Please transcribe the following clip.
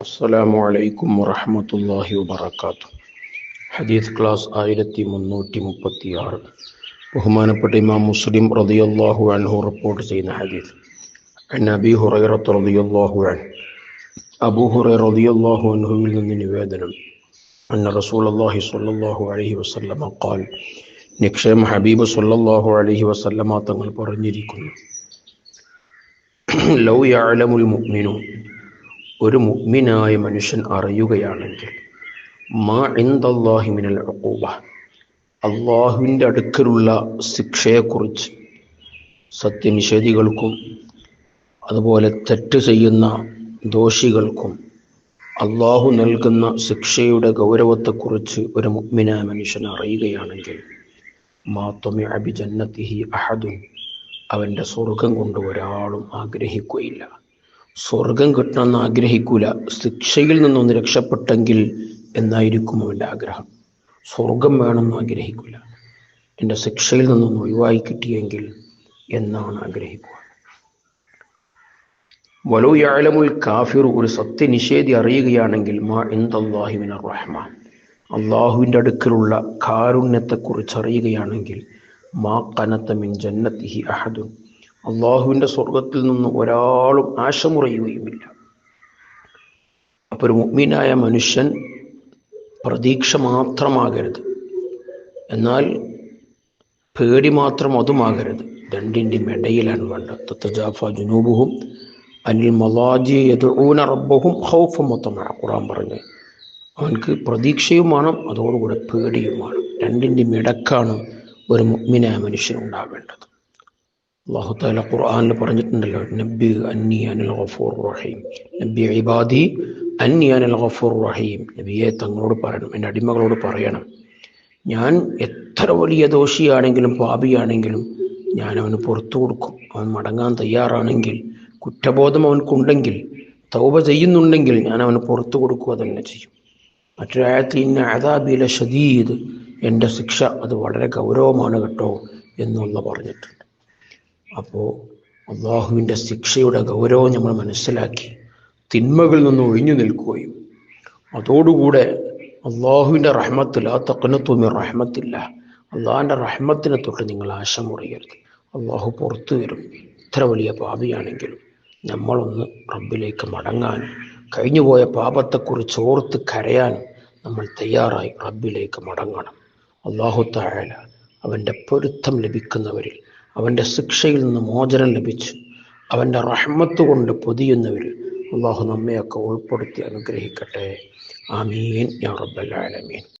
അസ്സലാമു അലൈക്കും വറഹമത്തല്ലാഹി വബർക്കാത്തു ഹദീസ് ക്ലാസ് ആയിരത്തി മുന്നൂറ്റി മുപ്പത്തി ആറ് ബഹുമാനപ്പെട്ട ഇമാം മുസ്ലിം റതിയല്ലാഹു അൻഹു റിപ്പോർട്ട് ചെയ്യുന്ന ഹദീസ്. നബി ഹുറൈറത്ത് റതിയല്ലാഹു അൻ അബു ഹുറൈ റതിയല്ലാഹു അൻഹുവിൽ നിന്ന് നിവേദനം. അന്ന റസൂൽ അള്ളാഹി സ്വല്ലല്ലാഹു അലൈഹി വസല്ലമ ഖാൽ നിക്ഷേം ഹബീബ് സ്വല്ലല്ലാഹു അലൈഹി വസല്ലമ തങ്ങൾ പറഞ്ഞിരിക്കുന്നു. ലൗ യഅലമുൽ മുഅ്മിനൂൻ. ഒരു മുഗ്മിനായ മനുഷ്യൻ അറിയുകയാണെങ്കിൽ മാ ഇൻദല്ലാഹി മിനൽ ഉഖൂബ. അള്ളാഹുവിന്റെ അടുക്കലുള്ള ശിക്ഷയെക്കുറിച്ച് സത്യനിഷേധികൾക്കും അതുപോലെ തെറ്റ് ചെയ്യുന്ന ദോഷികൾക്കും അള്ളാഹു നൽകുന്ന ശിക്ഷയുടെ ഗൗരവത്തെക്കുറിച്ച് ഒരു മുഗ്മിനായ മനുഷ്യൻ അറിയുകയാണെങ്കിൽ മാത്തമി അഭിജന്നത്തിഹി അഹദുൻ. അവന്റെ സ്വർഗം കൊണ്ട് ഒരാളും ആഗ്രഹിക്കുകയില്ല. സ്വർഗം കിട്ടണമെന്ന് ആഗ്രഹിക്കൂല. ശിക്ഷയിൽ നിന്നൊന്ന് രക്ഷപ്പെട്ടെങ്കിൽ എന്നായിരിക്കും അവന്റെ ആഗ്രഹം? സ്വർഗം വേണമെന്ന് ആഗ്രഹിക്കൂല. എന്റെ ശിക്ഷയിൽ നിന്നൊന്ന് ഒഴിവായി കിട്ടിയെങ്കിൽ എന്നാണ് ആഗ്രഹിക്കുക. വലോ യാലമുൽ കാഫിർ ഒരു സത്യനിഷേധി അറിയുകയാണെങ്കിൽ മാ ഇന്ദാഹിമിന റഹ്മാൻ. അള്ളാഹുവിന്റെ അടുക്കലുള്ള കാരുണ്യത്തെക്കുറിച്ച് അറിയുകയാണെങ്കിൽ മാ കനത്തമിൻ ജന്നത്തിഹി അഹദുൻ. അള്ളാഹുവിന്റെ സ്വർഗത്തിൽ നിന്ന് ഒരാളും ആശമുറയുകയുമില്ല. അപ്പോൾ ഒരു മുഗ്മീനായ മനുഷ്യൻ പ്രതീക്ഷ മാത്രമാകരുത്. എന്നാൽ പേടി മാത്രം അതുമാകരുത്. രണ്ടിന്റെയും ഇടയിലാണ് വേണ്ടത്. തത്തജാഫ ജുനൂബുഹും അനിൽ മലാജി യദൂന റബ്ബഹും ഹൗഫും മൊത്തമാണ് ഖുറാൻ പറഞ്ഞ് അവൻക്ക് പ്രതീക്ഷയും വേണം അതോടുകൂടെ പേടിയും വേണം. രണ്ടിന്റെയും ഇടക്കാണ് ഒരു മുഗ്മിനായ മനുഷ്യൻ ഉണ്ടാവേണ്ടത്. അള്ളാഹു താല ഖുർആാനിൽ പറഞ്ഞിട്ടുണ്ടല്ലോ നബി അന്നി അനിൽ ഗഫൂർ റഹീം. നബി ഇബാദി അന്നി അനിൽ ഗഫൂർ റഹീം. നബിയെ തങ്ങളോട് പറയണം എന്റെ അടിമകളോട് പറയണം. ഞാൻ എത്ര വലിയ ദോഷിയാണെങ്കിലും പാപിയാണെങ്കിലും ഞാൻ അവന് പുറത്തു കൊടുക്കും. അവൻ മടങ്ങാൻ തയ്യാറാണെങ്കിൽ കുറ്റബോധം അവൻക്കുണ്ടെങ്കിൽ തൗബ ചെയ്യുന്നുണ്ടെങ്കിൽ ഞാൻ അവന് പുറത്തു കൊടുക്കുക തന്നെ ചെയ്യും. മറ്റൊരാഴത്തിൽ ഇന്ന അതാബില ഷദീദ്. എന്റെ ശിക്ഷ അത് വളരെ ഗൗരവമാണ് കേട്ടോ എന്നുള്ള പറഞ്ഞിട്ടുണ്ട്. അപ്പോൾ അള്ളാഹുവിന്റെ ശിക്ഷയുടെ ഗൗരവം നമ്മൾ മനസ്സിലാക്കി തിന്മകളിൽ നിന്ന് ഒഴിഞ്ഞു നിൽക്കുകയും അതോടുകൂടെ അള്ളാഹുവിന്റെ റഹ്മത്തിൽ ആ റഹ്മത്തില്ല അള്ളാഹിന്റെ റഹ്മത്തിനെ തൊട്ട് നിങ്ങൾ ആശ മുറിയരുത് അള്ളാഹു പുറത്തു വരും. ഇത്ര വലിയ പാപിയാണെങ്കിലും നമ്മളൊന്ന് റബ്ബിലേക്ക് മടങ്ങാനും കഴിഞ്ഞുപോയ പാപത്തെക്കുറിച്ച് ഓർത്ത് കരയാനും നമ്മൾ തയ്യാറായി റബ്ബിലേക്ക് മടങ്ങണം. അള്ളാഹു താഴല അവന്റെ പൊരുത്തം ലഭിക്കുന്നവരിൽ അവന്റെ ശിക്ഷയിൽ നിന്ന് മോചനം ലഭിച്ചു. അവന്റെ റഹ്മത്ത് കൊണ്ട് പൊതിയുന്നവരിൽ അള്ളാഹു നമ്മയൊക്കെ ഉൾപ്പെടുത്തി അനുഗ്രഹിക്കട്ടെ. ആമീൻ. യാ റബ്ബൽ ആലമീൻ.